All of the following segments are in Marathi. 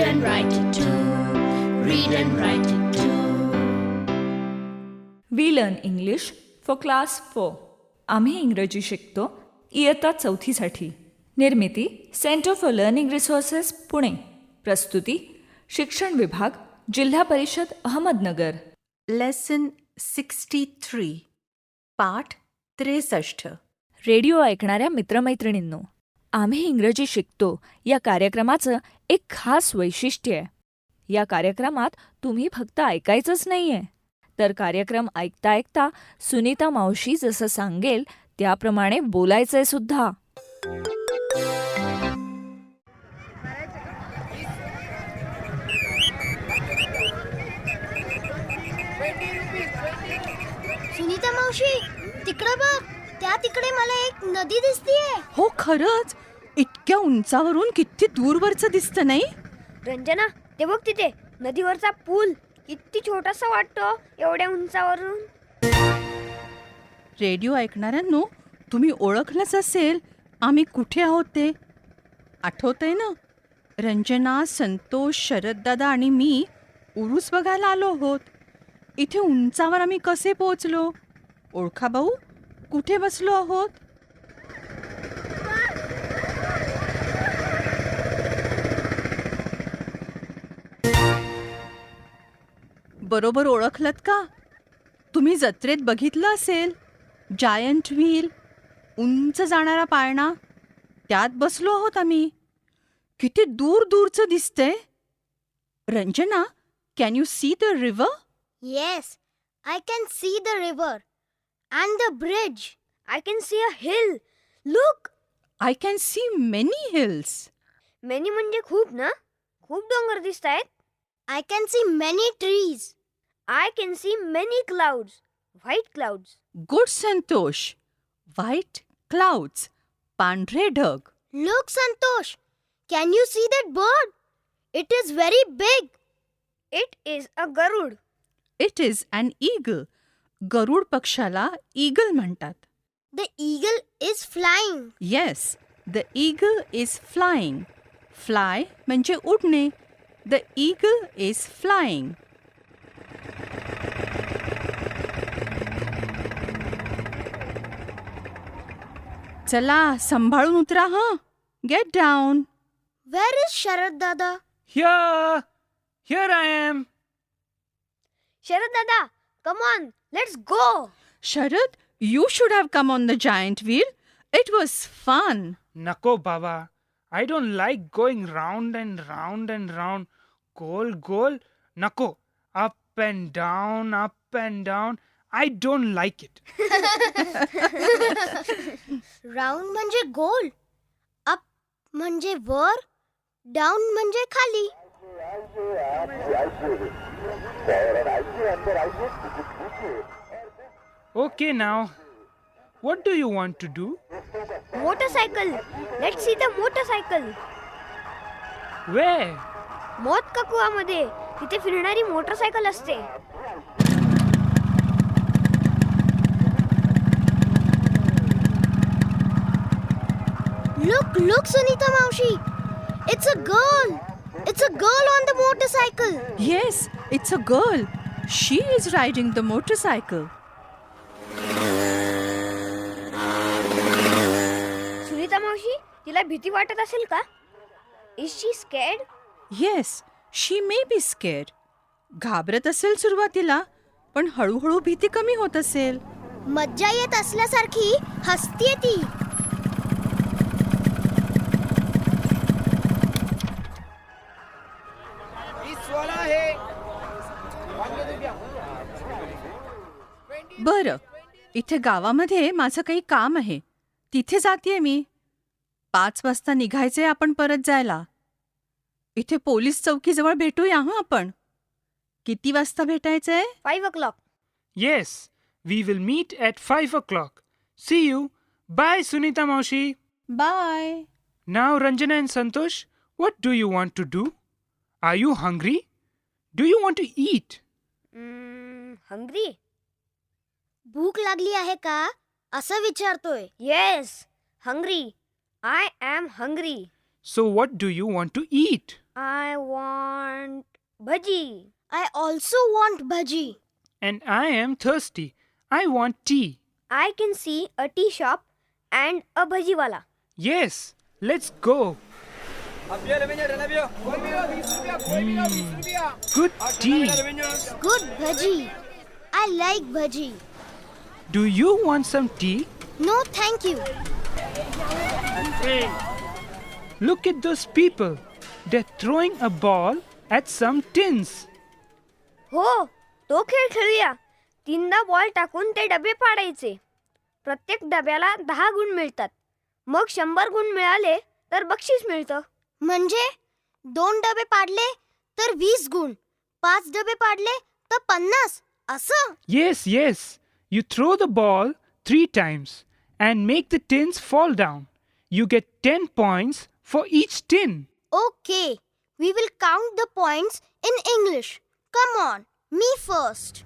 Read and write it too. Read and write it too. We learn English for class four आम्ही इंग्रजी शिकतो इयत्ता चौथीसाठी निर्मिती centre for learning resources Pune प्रस्तुती शिक्षण विभाग जिल्हा परिषद अहमदनगर लेसन सिक्स्टी थ्री पाठ त्रेसष्ट रेडिओ ऐकणाऱ्या मित्रमैत्रिणींनो आम्ही इंग्रजी शिकतो. या कार्यक्रमाचं एक खास वैशिष्ट्य आहे. या कार्यक्रमात तुम्ही फक्त ऐकायचंच नाहीये. तर कार्यक्रम ऐकता ऐकता सुनीता मावशी जसं सांगेल त्याप्रमाणे बोलायचंय सुद्धा. सुनीता मावशी तिकडे बघ. त्या तिकडे मला एक नदी दिसतीये. हो खरंच? इतक्या उंचावरून किती दूरवरचं दिसतं नाही? रंजना ते बघ तिथे. नदीवरचा पूल. किती छोटासा वाटतो एवढ्या उंचावरून. रेडिओ ऐकणाऱ्यांनो तुम्ही ओळखलंच असेल आम्ही कुठे आहोत ते? आठवतंय ना? रंजना संतोष शरददादा आणि मी उरूस बघायला आलो आहोत. इथे उंचावर आम्ही कसे पोहोचलो? ओळखा भाऊ. कुठे बसलो आहोत? बरोबर ओळखलत का? तुम्ही जत्रेत बघितलं असेल. जायंट व्हील उंच जाणारा पाळणा. त्यात बसलो आहोत आम्ही. किती दूर दूरचं दिसतंय. Ranjana can you see the river yes I can see the river and the bridge I can see a hill look I can see many hills many म्हणजे खूप ना खूप डोंगर दिसत आहेत I can see many trees I can see many clouds white clouds good Santosh white clouds पांढरे ढग look Santosh can you see that bird it is very big it is a Garud it is an eagle गरुड पक्षाला ईगल म्हणतात. The eagle is flying yes the eagle is flying fly म्हणजे उडणे. द ईगल इज फ्लाइंग चला सांभाळून उतरा हं. Get down where is Sharad दादा Here! Here I am! Sharad dada Come on let's go Sharad you should have come on the giant wheel it was fun Nako, Baba. I don't like going round and round and round. Goal, goal. Nako. Up and down, up and down. I don't like it. Round म्हणजे गोल अप म्हणजे वर डाऊन म्हणजे खाली Okay, now. What do you want to do? Motorcycle let's see the motorcycle Where? मौत का कुवामध्ये तिथे फिरणारी मोटरसायकल असते लुक लुक सुनीता मावशी it's a girl It's a girl on the motorcycle yes it's a girl she is riding the motorcycle Sunita मावशी तिला भीती वाटत असेल का? Is she scared yes she may be scared घाबरत असेल सुरुवातीला पण हळूहळू भीती कमी होत असेल. मज्जा येत असल्यासारखी हसतीये ती. बरं. इथे गावामध्ये माझं काही काम आहे. तिथे जाते मी. पाच वाजता निघायचंय आपण परत जायला. इथे पोलीस चौकीजवळ भेटूया हं आपण. किती वाजता भेटायचंय? Five o'clock yes we will meet at five o'clock see you bye Sunita मावशी bye now Ranjana and Santosh what do you want to do are you hungry do you want to eat hungry भूक लागली आहे का असं विचारतोय yes hungry I am hungry So, what do you want to eat? I want bhaji I also want bhaji. And I am thirsty. I want tea. I can see a tea shop and a bhajiwala Yes, let's go. Good tea. Good bhaji. I like bhaji. Do you want some tea? No, thank you. Look at those people. They're throwing a ball at some tins. हो तो खेळ खेळूया तीनदा बॉल टाकून ते डबे पाडायचे प्रत्येक डब्याला दहा गुण मिळतात मग शंभर गुण मिळाले तर बक्षीस मिळतं म्हणजे दोन डबे पाडले तर वीस गुण पाच डबे पाडले तर पन्नास असं Yes, yes. You throw the ball three times and make the tins fall down. You get 10 points for each tin. Okay we will count the points in English come on me first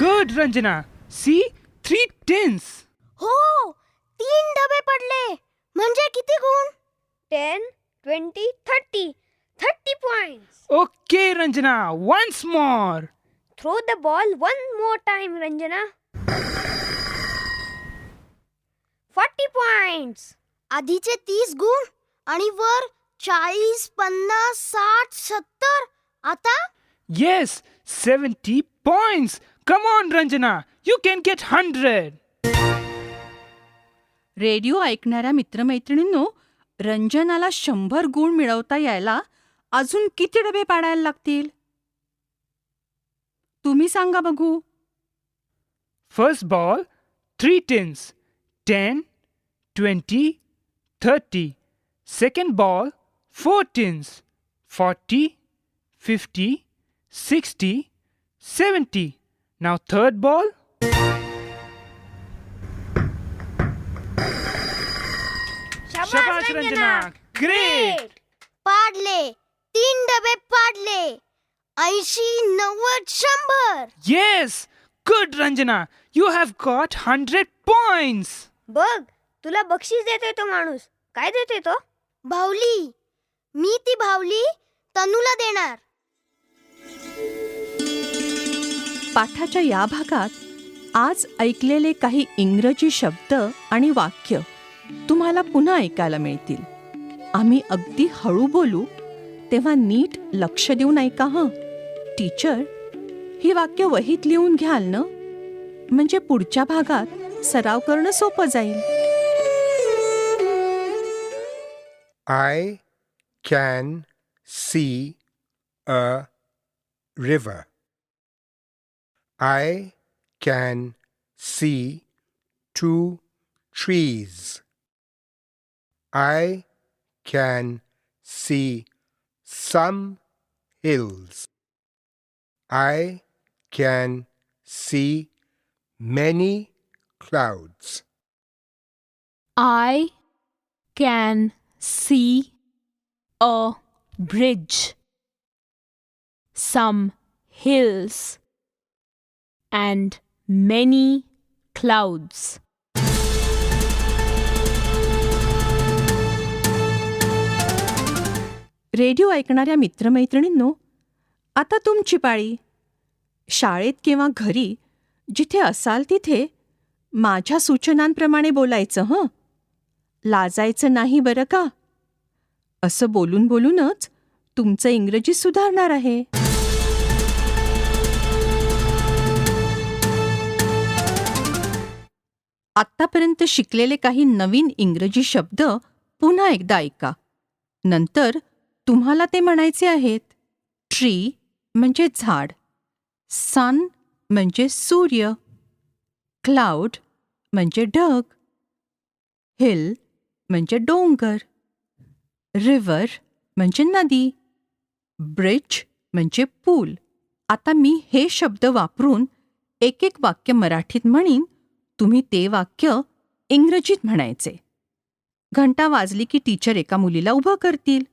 Good, Ranjana. See? Three tins. हो तीन डबे पडले म्हणजे किती गुण ten twenty thirty thirty points Okay, Ranjana. Once more. throw the ball one more time Ranjana forty points आधीचे तीस गुण आणि वर चाळीस पन्नास साठ सत्तर आता Yes, 70 points. Come on, Ranjana. You can get 100. Radio ऐकणाऱ्या मित्रमैत्रिणींनो रंजनाला शंभर गुण मिळवता यायला अजून किती डबे पाडायला लागतील तुम्ही सांगा बघू First ball, three tins. 10, 20, 30. Second ball, four tins. 40, 50, 60, 70. Now, third ball. Shabash, Ranjana. Great. पाडले तीन डबे पाडले ऐंशी नव्वद शंभर Yes. Good, Ranjana. You have got 100 points. बघ तुला बक्षीस देतोय तो माणूस काय देतोय तो भावली मी ती भावली तनूला देणार पाठाच्या या भागात आज ऐकलेले काही इंग्रजी शब्द आणि वाक्य तुम्हाला पुन्हा ऐकायला मिळतील आम्ही अगदी हळू बोलू तेव्हा नीट लक्ष देऊन ऐका हं टीचर ही वाक्य वहीत लिहून घ्याल ना? म्हणजे पुढच्या भागात सराव करणं सोपं जाईल. I can see a river I can see two trees I can see some hills I can see many clouds. I can see a bridge, some hills, and many clouds. Radio ऐकणाऱ्या मित्रमैत्रिणींनो आता तुमची पाळी शाळेत किंवा घरी जिथे असाल तिथे माझ्या सूचनांप्रमाणे बोलायचं हं? लाजायचं नाही बरं का? असं बोलून बोलूनच तुमचं इंग्रजी सुधारणार आहे. आत्तापर्यंत शिकलेले काही नवीन इंग्रजी शब्द पुन्हा एकदा ऐका. नंतर तुम्हाला ते म्हणायचे आहेत. ट्री म्हणजे झाड. सन म्हणजे सूर्य. क्लाउड म्हणजे ढग. हिल म्हणजे डोंगर. रिव्हर म्हणजे नदी. ब्रिज म्हणजे पूल. आता मी हे शब्द वापरून एक एक वाक्य मराठीत म्हणीन तुम्ही ते वाक्य इंग्रजीत म्हणायचे. घंटा वाजली की टीचर एका मुलीला उभं करतील.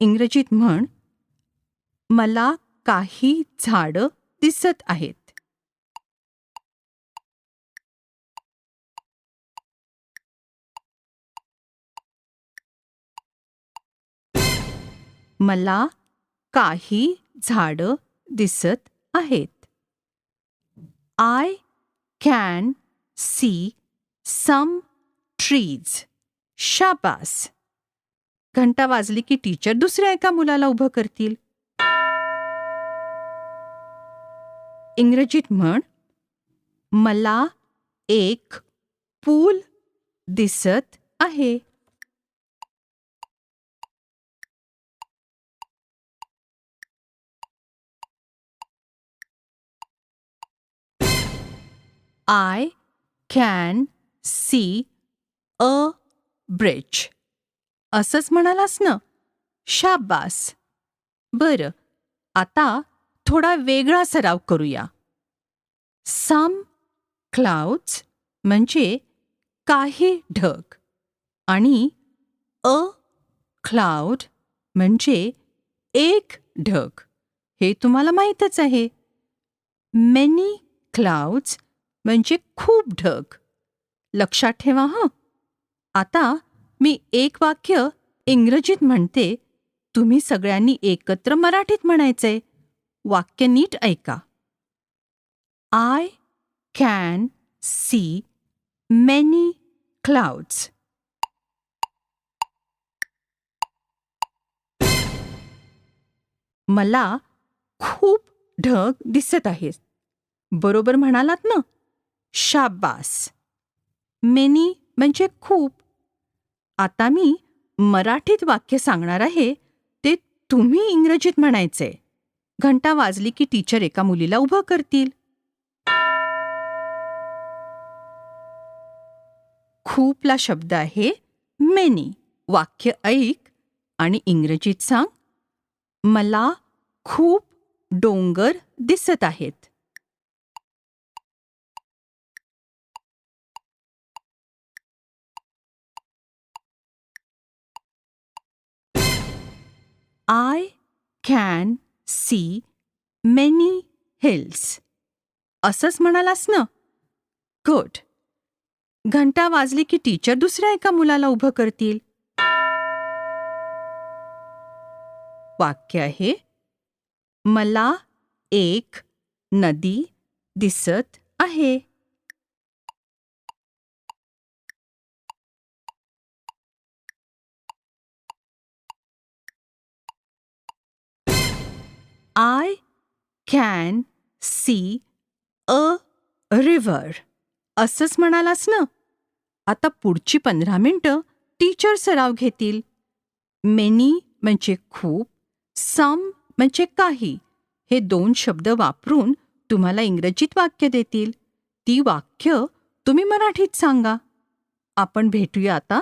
इंग्रजीत म्हण मला काही झाडं दिसत आहेत. मला काही झाडं दिसत आहेत. I can see some trees शाबास. घंटा वाजली की टीचर दुसऱ्या एका मुलाला उभं करतील. इंग्रजीत म्हण मला एक पूल दिसत आहे. I can see a bridge असंच म्हणालास ना. शाबास. बरं आता थोडा वेगळा सराव करूया. सम क्लाउड्स म्हणजे काही ढग आणि अ क्लाउड म्हणजे एक ढग. हे तुम्हाला माहीतच आहे. मेनी क्लाउड्स म्हणजे खूप ढग. लक्षात ठेवा हं. आता मी एक वाक्य इंग्रजीत म्हणते तुम्ही सगळ्यांनी एकत्र मराठीत म्हणायचंय. वाक्य नीट ऐका. I can see many clouds मला खूप ढग दिसत आहेत. बरोबर म्हणालात ना? शाबास. मेनी म्हणजे खूप. आता मी मराठीत वाक्य सांगणार आहे ते तुम्ही इंग्रजीत म्हणायचे. घंटा वाजली की टीचर एका मुलीला उभं करतील. खूपला शब्द आहे मेनी. वाक्य ऐक आणि इंग्रजीत सांग. मला खूप डोंगर दिसत आहेत. I can see many hills असंच म्हणालास ना? गुड घंटा वाजली की टीचर दुसऱ्या एका मुलाला उभं करतील. वाक्य आहे मला एक नदी दिसत आहे. I can see a river असंच म्हणालास ना? आता पुढची पंधरा मिनिटं टीचर सराव घेतील. मेनी म्हणजे खूप सम म्हणजे काही. हे दोन शब्द वापरून तुम्हाला इंग्रजीत वाक्य देतील. ती वाक्य तुम्ही मराठीत सांगा. आपण भेटूया आता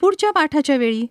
पुढच्या पाठाच्या वेळी.